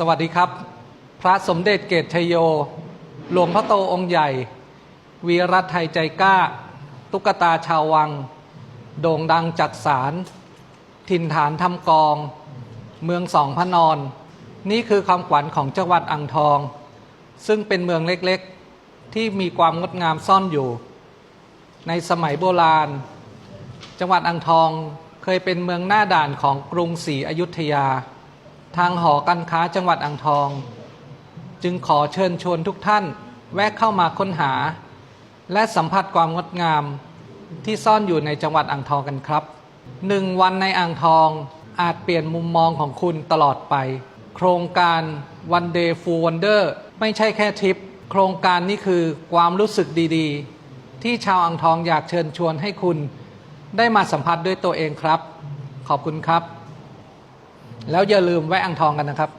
สวัสดีครับ พระสมเด็จเกตชยโย หลวงพ่อโตองค์ใหญ่ วีรัตไทยใจกล้า ตุ๊กตาชาววัง โด่งดังจักสาร ถิ่นฐานทำกอง เมืองสองพระนอน นี่คือความขวัญของจังหวัดอ่างทอง ซึ่งเป็นเมืองเล็กๆ ที่มีความงดงามซ่อนอยู่ ในสมัยโบราณ จังหวัดอ่างทองเคยเป็นเมืองหน้าด่านของกรุงศรีอยุธยา ทางหอการค้าจังหวัดอ่างทอง จึงขอเชิญชวนทุกท่านแวะเข้ามาค้นหา และสัมผัสความงดงามที่ซ่อนอยู่ในจังหวัดอ่างทองกันครับหนึ่งวันในอ่างทองอาจเปลี่ยนมุมมองของคุณตลอดไป โครงการ One Day Full Wonder ไม่ใช่แค่ทริป โครงการนี้คือความรู้สึกดีๆ ที่ชาวอ่างทองอยากเชิญชวนให้คุณ ได้มาสัมผัสด้วยตัวเองครับ ขอบคุณครับ แล้วอย่าลืมแวะอ่างทองกันนะครับ